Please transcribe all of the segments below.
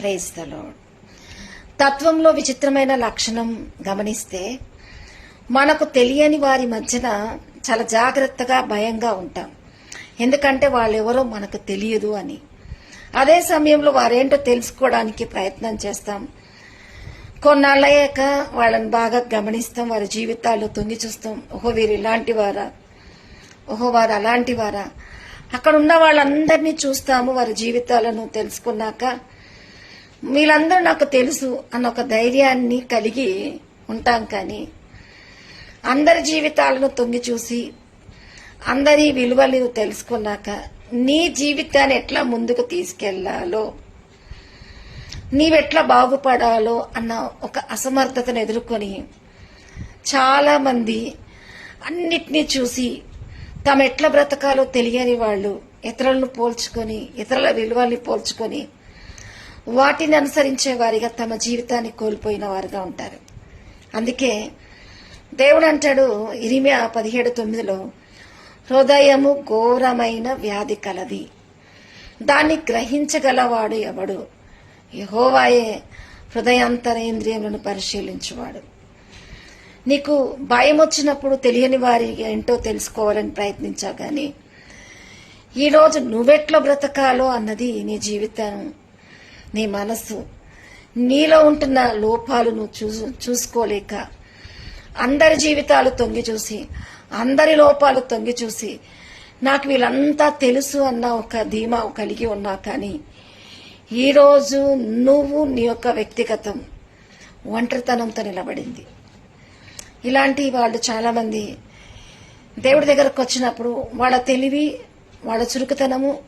ప్రేస్తలో తత్వంలో విచిత్రమైన లక్షణం గమనిస్తే మనకు తెలియని వారి మధ్యన చాలా జాగ్రత్తగా భయంగా ఉంటాం. ఎందుకంటే వాళ్ళెవరో మనకు తెలియదు అని. అదే సమయంలో వారేంటో తెలుసుకోవడానికి ప్రయత్నం చేస్తాం. కొన్నాళ్ళయ్యాక వాళ్ళని బాగా గమనిస్తాం వారి జీవితాలు తొంగి చూస్తాం. ఓహో వీరు ఇలాంటి వారా? ఓహో వారు అలాంటి వారా? అక్కడ ఉన్న వాళ్ళందరినీ చూస్తాము వారి జీవితాలను తెలుసుకున్నాక వీళ్ళందరూ నాకు తెలుసు అన్న ఒక ధైర్యాన్ని కలిగి ఉంటాం కానీ అందరి జీవితాలను తొంగి చూసి అందరి విలువలు తెలుసుకున్నాక నీ జీవితాన్ని ఎట్లా ముందుకు తీసుకెళ్ళాలో నీవెట్లా బాగుపడాలో అన్న ఒక అసమర్థతను ఎదుర్కొని చాలా మంది అన్నిటినీ చూసి తాము ఎట్లా బ్రతకాలో తెలియని వాళ్ళు ఇతరులను పోల్చుకొని ఇతరుల విలువల్ని పోల్చుకొని వాటిని అనుసరించే వారిగా తమ జీవితాన్ని కోల్పోయిన వారుగా ఉంటారు. అందుకే దేవుడు అంటాడు ఇరిమియా పదిహేడు తొమ్మిదిలో హృదయము ఘోరమైన వ్యాధి కలది. దాన్ని గ్రహించగలవాడు ఎవడు? యహోవాయే హృదయాంతరేంద్రియములను పరిశీలించువాడు. నీకు భయం వచ్చినప్పుడు తెలియని వారి ఏంటో తెలుసుకోవాలని ప్రయత్నించావు కానీ ఈరోజు నువ్వెట్లో బ్రతకాలో అన్నది నీ జీవితం నీ మనస్సు. నీలో ఉంటున్న లోపాలు నువ్వు చూ చూసుకోలేక అందరి జీవితాలు తొంగి చూసి అందరి లోపాలు తొంగి చూసి నాకు వీళ్ళంతా తెలుసు అన్న ఒక ధీమా కలిగి ఉన్నా కానీ ఈరోజు నువ్వు నీ యొక్క వ్యక్తిగతం ఒంటరితనంతో నిలబడింది. ఇలాంటి వాళ్ళు చాలామంది దేవుడి దగ్గరకు వచ్చినప్పుడు వాళ్ళ తెలివి వాళ్ళ చురుకుతనము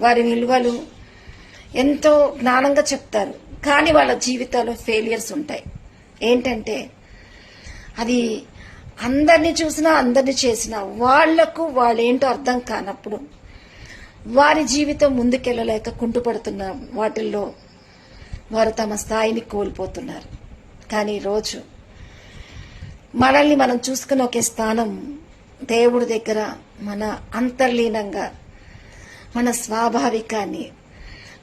వారి విలువలు ఎంతో జ్ఞానంగా చెప్తారు. కానీ వాళ్ళ జీవితాల్లో ఫెయిలియర్స్ ఉంటాయి. ఏంటంటే అది అందరినీ చూసినా అందరినీ చేసినా వాళ్ళకు వాళ్ళేంటో అర్థం కానప్పుడు వారి జీవితం ముందుకెళ్ళలేక కుంటుపడుతున్న వాటిల్లో వారు తమ స్థాయిని కోల్పోతున్నారు. కానీ రోజు మనల్ని మనం చూసుకున్న ఒకే స్థానం దేవుడి దగ్గర మన అంతర్లీనంగా మన స్వాభావికాన్ని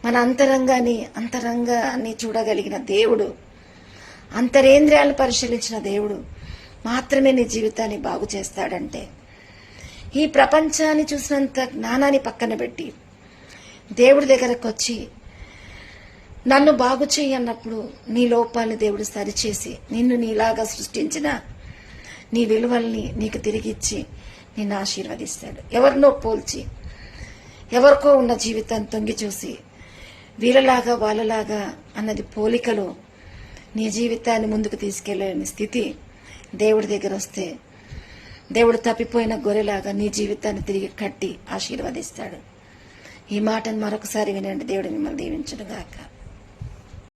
మన అంతరంగాన్ని అంతరంగాన్ని చూడగలిగిన దేవుడు అంతరేంద్రియాలను పరిశీలించిన దేవుడు మాత్రమే నీ జీవితాన్ని బాగు చేస్తాడంటే ఈ ప్రపంచాన్ని చూసినంత జ్ఞానాన్ని పక్కన పెట్టి దేవుడి దగ్గరకు వచ్చి నన్ను బాగు చేయి అన్నప్పుడు నీ లోపాలని దేవుడు సరిచేసి నిన్ను నీలాగా సృష్టించిన నీ విలువల్ని నీకు తిరిగిచ్చి నిన్ను ఆశీర్వదిస్తాడు. ఎవరినో పోల్చి ఎవరికో ఉన్న జీవితాన్ని తొంగి చూసి వీళ్ళలాగా వాళ్ళలాగా అన్నది పోలికలో నీ జీవితాన్ని ముందుకు తీసుకెళ్ళలేని స్థితి దేవుడి దగ్గర వస్తే దేవుడు తప్పిపోయిన గొర్రెలాగా నీ జీవితాన్ని తిరిగి కట్టి ఆశీర్వదిస్తాడు. ఈ మాటను మరొకసారి వినండి. దేవుడు మిమ్మల్ని దీవించడుగాక